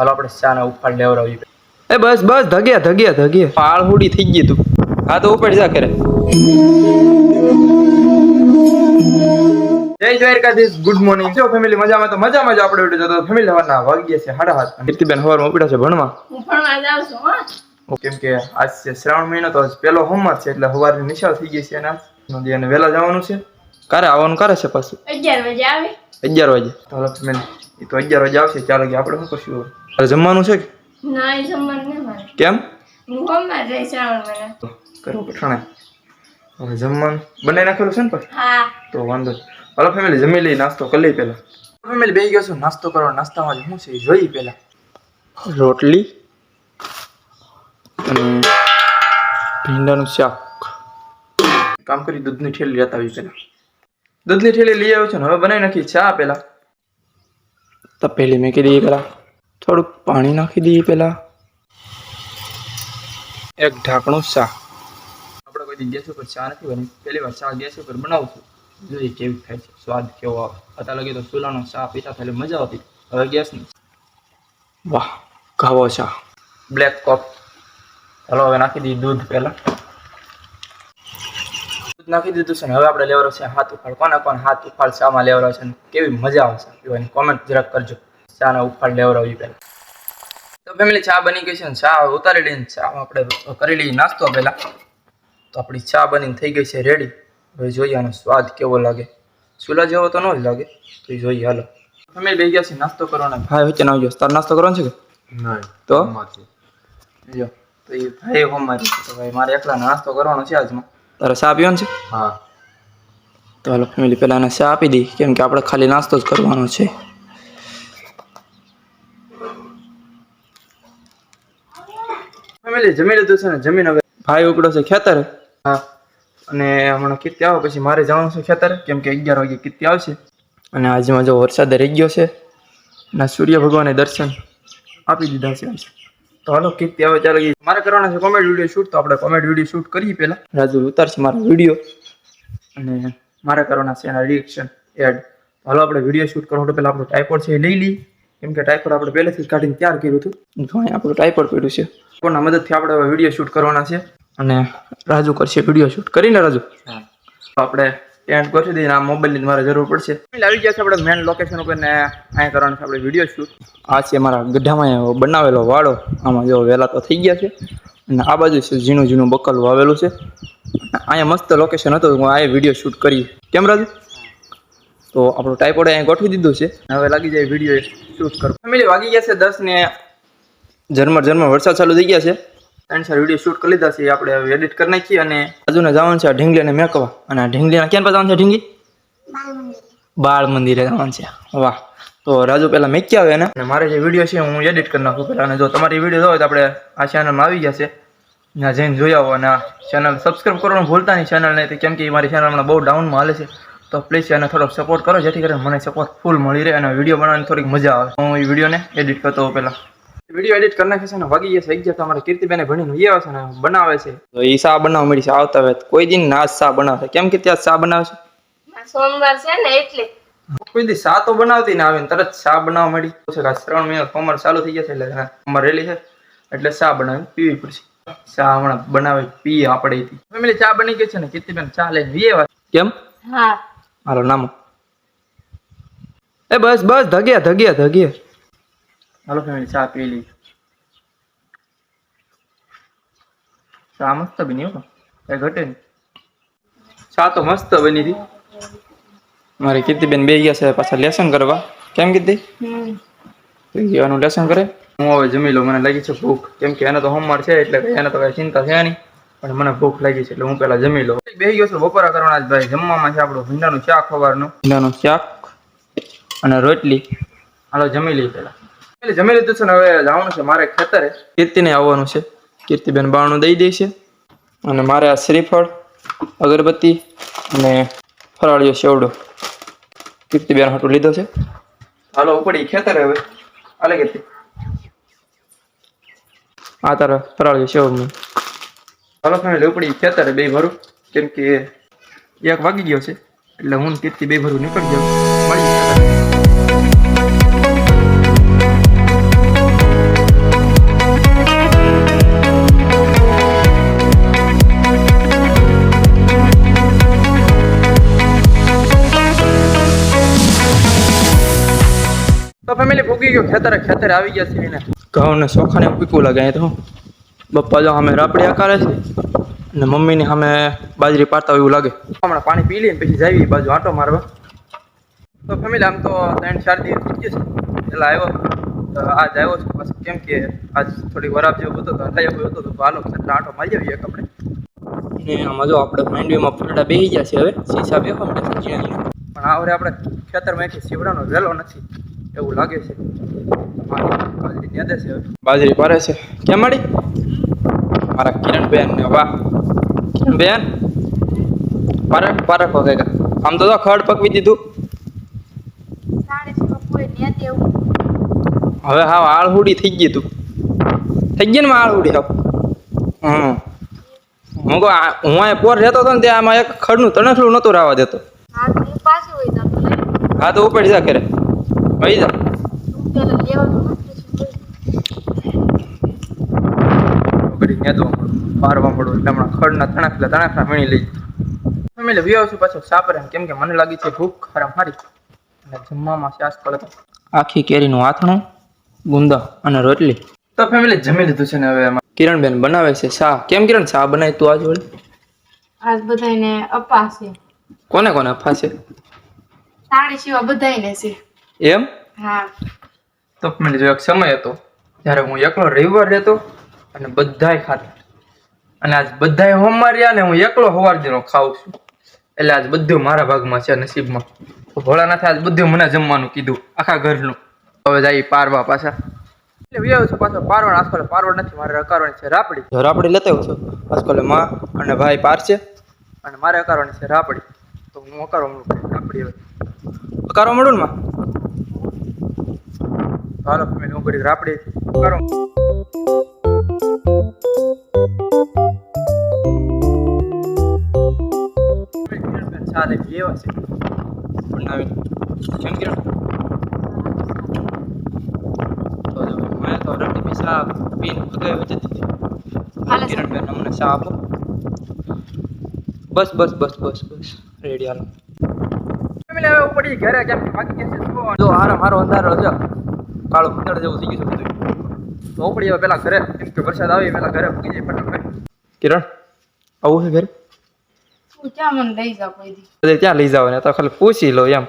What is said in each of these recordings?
હાલો આપણે ચાના ઉફાળ લેવડાવી એ બસ બસ ધગ્યા ધગ્યા ધગ્યા. પાળ હુડી થઈ ગઈ તું. હા તો ઉપર જા કરે જય દ્વારકાધીશ ગુડ મોર્નિંગ જો ફેમિલી મજામાં તો મજામાં જ આપણે વીડિયો જોતો ફેમિલી હવાના વાગ્યા છે સાડા હાથ. કીર્તિબેન હવારમાં ઉપડ્યા છે ભણવા? હું ભણવા જાઉં છું હા. કેમ કે આજ છે શ્રાવણ મહિનો તો પેલો પહેલો હોમવર્ક છે એટલે સવારની નિશાળ થઈ ગઈ છે એના આજ નદી અને વહેલા જવાનું છે. કારે આવવાનું કરે છે પાછું? અગિયાર વાગે આવે. અગિયાર વાગે. તો હાલો ફેમિલી એ તો અગિયાર વાગે આવશે ચાર વાગે આપણે શું કરશું હવે? જમવાનું છે કે? ના એ જમવાનું નહીં મારે કેમ? હું હોમમાં જઈ શ્રાવણ મહિના તો કરો પઠાણે હવે જમવાનું બનાવી નાખેલું છે ને પણ? હા. તો વાંધો નહીં. હાલો ફેમિલી જમી લઈ નાસ્તો કરી લઈ પહેલા ફેમિલી બેસી ગયો છું નાસ્તો કરો નાસ્તામાં શું છે એ જોઈ પહેલા રોટલી અને ભીંડાનું શાક. કામ કરી દૂધની ઠેલી લેતા આવી પહેલા દૂધની ઠેલી લઈ આવ્યો છું ને હવે બનાવી નાખી ચા પેલા. તપેલી મેકી દઈએ પેલા. થોડુંક પાણી નાખી દઈએ પેલા. એક ઢાંકણું ચા આપણે કોઈ ગેસ ઉપર ચા નથી બની પહેલી વાર ચા ગેસ ઉપર બનાવું છું જોઈએ કેવી થાય છે સ્વાદ કેવો આવે. અત્યારે લગી તો ચૂલાનો ચા પીતા એટલે મજા આવતી. હવે ગેસની. વાહ ઘાવો ચા. બ્લેક કોફ ચાલો હવે નાખી દઈએ દૂધ પહેલા નાખી દીધું છે ને હવે આપણે લેવાનો છે હાથ ઉફાળ કોના કોણ હાથ ઉફાળ ચામાં લેવાનો છે કેવી મજા આવશે? પીવાની કોમેન્ટ જરાક કરજો. ચાના ઉફાળ લેવડાવી પહેલાં તો ફેમિલી ચા બની ગઈ છે ને? ચા ઉતારી લઈને ચા આપણે કરી લઈએ નાસ્તો પહેલાં. તો આપણી ચા બનીને થઈ ગઈ છે રેડી હવે જોઈએ આનો સ્વાદ કેવો લાગે. ચૂલા જેવો તો ન જ લાગે. તો જોઈએ હાલો. ફેમિલી બેસી ગયા છે નાસ્તો કરવાનો. ભાઈ વચ્ચે ના આવજો તાર નાસ્તો કરવાનો છે કે? તો? જો તો એ ભાઈ હોમ મારી તો ભાઈ મારે એકલા નાસ્તો કરવાનો છે આજમાં તારે ચા પીવાનો છે? હા. તો હાલો ફેમિલી પહેલાં એને ચા આપી દઈ. કેમ કે આપણે ખાલી નાસ્તો જ કરવાનો છે. ફેમિલી જમી લીધું છે ને? જમીન હવે ભાઈ ઉપડો છે ખેતર. હા. અને હમણાં કીર્તિ આવે પછી મારે જવાનું છે ખેતર. કેમ કે અગિયાર વાગે કીર્તિ આવશે. અને આજમાં જો વરસાદ રહી ગયો છે અને સૂર્ય ભગવાને દર્શન આપી દીધા છે. તો હાલો કીર્તિ આવે ચાલો. મારે કરવાના છે કોમેડી વીડિયો શૂટ તો આપણે કોમેડી વીડિયો શૂટ કરીએ પહેલા. રાજુ ઉતારશે મારો વીડિયો અને મારે કરવાના છે એના રિએક્શન એડ હાલો આપણે વીડિયો શૂટ કરવા તો પહેલાં આપણું ટાઈપોડ છે એ લઈ લઈએ. કેમ કે ટાઈપોડ આપણે પહેલેથી જ કાઢીને તૈયાર કર્યું હતું. ઘણી આપણું ટાઈપોડ પડ્યું છે. કોના મદદથી આપણે હવે વીડિયો શૂટ કરવાના છે. અને રાજુ કરશે વીડિયો શૂટ કરીને રાજુ? આપણે એન્ડ કરી દઈએ આ મોબાઈલની મારે જરૂર પડશે. આવી ગયા છે આપણે મેન લોકેશન ઉપર ને અહીંયા કરવાનું છે આપણે વીડિયો શૂટ આ છે મારા ગઢામાં બનાવેલો વાડો. આમાં જો વહેલા તો થઈ ગયા છે. અને આ બાજુ છે ઝીણું ઝીણું બકલ વાવેલું છે. અહીંયા મસ્ત લોકેશન હતું. હું આ વીડિયો શૂટ કરી કેમ રાજુ? તો આપણું ટાઈપોડ અહીંયા ગોઠવી દીધું છે. હવે લાગી જાય વીડિયો શૂટ કરો ફેમિલી વાગી ગયા છે દસ ને ઝરમર ઝરમર વરસાદ ચાલુ થઈ ગયા છે. ત્રણ ચાર વીડિયો શૂટ કરી લીધા છે આપણે હવે એડિટ કરી નાખીએ અને રાજુને જવાનું છે આ ઢીંગલીને મેકવા. અને આ ઢીંગલીના ક્યાં પર જવાનું છે ઢીંગી બાળ મંદિરે જવાનું છે. વાહ. તો રાજુ પહેલાં મેકી આવે ને અને મારે જે વીડિયો છે હું એડિટ કરી નાખું પહેલાં. અને જો તમારી વીડિયો હોય તો આપણે આ ચેનલમાં આવી છે. ત્યાં જઈને જોઈ આવો અને આ ચેનલ સબસ્ક્રાઈબ કરવાનું ભૂલતા નહીં ચેનલને તો કેમ કે મારી ચેનલ હમણાં બહુ ડાઉનમાં હાલે છે. તો પ્લીઝ એને થોડોક સપોર્ટ કરો, જેથી કરીને મને સપોર્ટ ફૂલ મળી રહે અને વીડિયો બનાવવાની થોડીક મજા આવે. હું એ વિડીયોને એડિટ કરતો હોઉં પહેલાં. વીડિયો એડિટ કરી નાખે છે ને વાગી ગયા છે. એક તો અમારે કીર્તિબેને ભણીને આવે છે ને બનાવે છે. તો એ સા બનાવવા મળી છે? આવતા વેત કોઈ દિન ના સા બનાવશે કેમ કે ત્યાં સા બનાવે છે? સોમવાર છે ને એટલે. કોઈ દી સા તો બનાવતી ના આવે ને તરત સા બનાવવા મળી છે કે શ્રાવણ મહિનો સોમવાર ચાલુ થઈ જશે એટલે કોમર રેલી છે. એટલે સા બનાવી પીવી પડશે. સા હમણાં બનાવે પીએ આપણે ફેમિલી ચા બની ગઈ છે ને? કીર્તિબેન ચા લઈને વીએ વાત કેમ? હા. હાલો નામો. એ બસ બસ ધગ્યા ધગ્યા ધગ્યા. હાલો ફેમિલી ચા પી લઈ ચા મસ્ત બની હો કઈ ઘટે નહીં ચા તો મસ્ત બની હતી મારી કીર્તિબેન બે ગયા છે પાછા લેસન કરવા કેમ કીધી હમ એનું લેસન કરે હું હવે જમી લઉં મને લાગી છે ભૂખ કેમ કે એને તો હોમવર્ક છે એટલે એને તો કઈ ચિંતા છે નહીં પણ મને ભૂખ લાગી છે એટલે હું પેલા જમી લઉં બે ગયો છું બપોરા કરવાના જ ભાઈ જમવામાં છે આપણું ભીંડાનું શાક ખવારનું ભીંડાનું શાક અને રોટલી હાલો જમી લઈએ પેલા એટલે જમી લીધું છે ને હવે જવાનું છે મારે ખેતરે. કીર્તિને આવવાનું છે. કીર્તિબેન બાણું દઈ દે અને મારે આ શ્રીફળ, અગરબત્તી અને ફરાળીઓ સેવડો કીર્તિબેન હાટું લીધો છે. હાલો, ઉપડી ખેતરે હવે. હાલે કીર્તિ. આ તારા ફરાળીયો સેવડનું હાલો ફેમિલી ઉપડી ખેતરે બે ભરું. કેમ કે એક વાગી ગયો છે. એટલે હું કીર્તિ બે ભરું નીકળી જાઉં. મળી ફેમિલી ભૂગી ગયો ખેતરે ખેતરે આવી ગયા છે એને. ઘઉં ને ચોખાને પીકું લાગે અહીં તો. બપ્પા જો અમે રાપડી આકારે છે અને મમ્મીની સામે બાજરી પાડતા હોય એવું લાગે. હમણાં પાણી પી લઈએ ને પછી જાવી બાજુ આંટો મારવા. તો ફેમિલી આમ તો ત્રણ ચાર દિવસ થઈ ગયું છે. પેલા આવ્યો તો આજ આવ્યો છું. બસ કેમ કે આજ થોડી વરાબ જેવો હતો તો હલાઈ આવ્યો હતો તો હાલો ખેતર આંટો મારી આવીએ એક આપણે. ને આમાં જો આપણે માંડવીમાં ફૂલડા બેસી ગયા છે હવે. શીશા ઝીણા ઝીણા. પણ આ વખતે આપણે ખેતરમાં એથી સીવડાનો વહેલો નથી. એવું લાગે છે. બાજરી યાદ છે. બાજરી પારે છે કેમ મળી? મારા કિરણબેન ને વાહ. કિરણબેન પારક પારક હો આમ તો ખડ પકવી દીધું. હવે હા આળહુડી થઈ ગઈ તું. થઈ ગઈ ને માં આળહુડી હા હમ. હું કહું હું અહીંયા પોર રહેતો હતો ને ત્યાં આમાં એક ખડનું તણખલું નહોતું રાવા દેતો. હા તો ઉપડી જા કરે ઉપડી નેદવા મળું પારવા મળું એટલે હમણાં ખડના તણખલા તણખલા વીણી લઈ. ફેમિલી વ્યવ છું પાછો. સાપરે કેમ કે મને લાગી છે ભૂખ ખરા મારી. અને જમવામાં શાસ પડે આખી કેરીનું આથણું ગુંદા અને રોટલી. તો ફેમિલી જમી લીધું છે ને હવે એમાં. કિરણબેન બનાવે છે શા કેમ કિરણ શા બનાવી તું આજ વળી? આજ બધાને અપાશે કોને કોને અપાશે સાડી સિવા બધાને છે. એમ? હા. તો મને જો એક સમય હતો જ્યારે હું એકલો રવિવાર રહેતો અને બધાય ખાતા. અને આજ બધાય હોમમાં રહ્યા ને હું એકલો સવાર દીનો ખાઉં છું. એટલે આજ બધું મારા ભાગમાં છે નસીબમાં. તો ભોળાનાથે આજ બધું મને જમવાનું કીધું આખા ઘરનું. હવે જાય પારવા પાછા. એટલે વ્યાવ છું પાછો પારવણ આજકાલ પારવણ નથી મારે અકારવાની છે રાપડી. રાપડી લેતા આવ્યો છું. આજકાલમાં અને ભાઈ પાર છે. અને મારે અકારવાની છે રાપડી. તો હું અકારવા મળું રાપડી હવે. અકારવા મળું ને માં? હાલો ફેમિલી હું કરી રાપડી. કરો. ચાલે એવા છે. કેમ કે તો મેં તો રટી પીને ભગાઈ વચ્ચે હાલે કિરણ બેન અમને શા આપો. બસ બસ બસ બસ બસ. રેડી હાલો. ફેમિલી હવે ઉપડી ઘરે કેમ કે બાકી કેસે જો જો હારો અંધારો છે કાળો ભૂંદડ જેવું થઈ ગયું છે બધું હવે પેલા ઘરે કેમ કે વરસાદ આવે પેલા ઘરે પૂગી જાય ફટાફટ. કિરણ આવું છે ઘરે? ક્યાં મને લઈ જાવ કોઈ દી? ત્યાં લઈ જાવ ને તો ખાલી પૂછી લો એમ.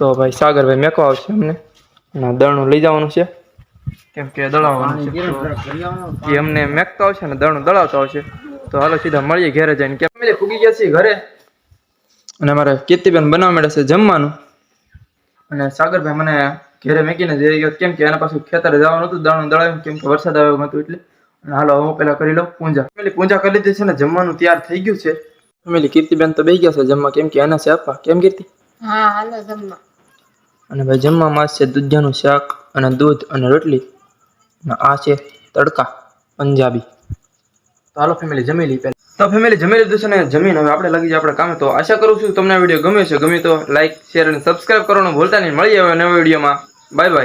તો ભાઈ સાગરભાઈ મેકો આવશે અમને. અને દળનું લઈ જવાનું છે. કેમ કે દળાવવાનું છે. એ અમને મેકતો આવશે ને દળનું દળાવતો આવશે. તો હાલો સીધા મળીએ ઘરે જઈને. કેમ? ફૂગી ગયા છીએ ઘરે. અને અમારે કીર્તિબેન બનાવવા મળે છે જમવાનું. અને સાગરભાઈ મને ઘરે મેકીને જઈ ગયો. કેમ કે એના પાછું ખેતરે જવાનું હતું દાણું દળાવ્યું કેમ કે વરસાદ આવ્યો હતો એટલે. અને હાલો હું પેલા કરી લઉં પૂંજા. ફેમિલી પૂંજા કરી લીધી છે ને જમવાનું તૈયાર થઈ ગયું છે. ફેમિલી કીર્તિબેન તો બેસી ગયા છે જમવા કેમ કે એના છે આપવા કેમ કીર્તિ? હા હાલો જમવા. અને ભાઈ જમવામાં છે દૂધિયાનું શાક અને દૂધ અને રોટલી. અને આ છે તડકા પંજાબી. તો હાલો ફેમિલી જમી લઈ તો ફેમિલી જમી લીધું ને જમીન હવે આપણે લાગી જાય આપણે કામે. તો આશા કરું છું તમને આ વીડિયો ગમે છે ગમે તો લાઈક શેર અને સબસ્ક્રાઇબ કરવાનું ભૂલતા નહીં. મળીએ હવે નવા વિડીયોમાં. Bye bye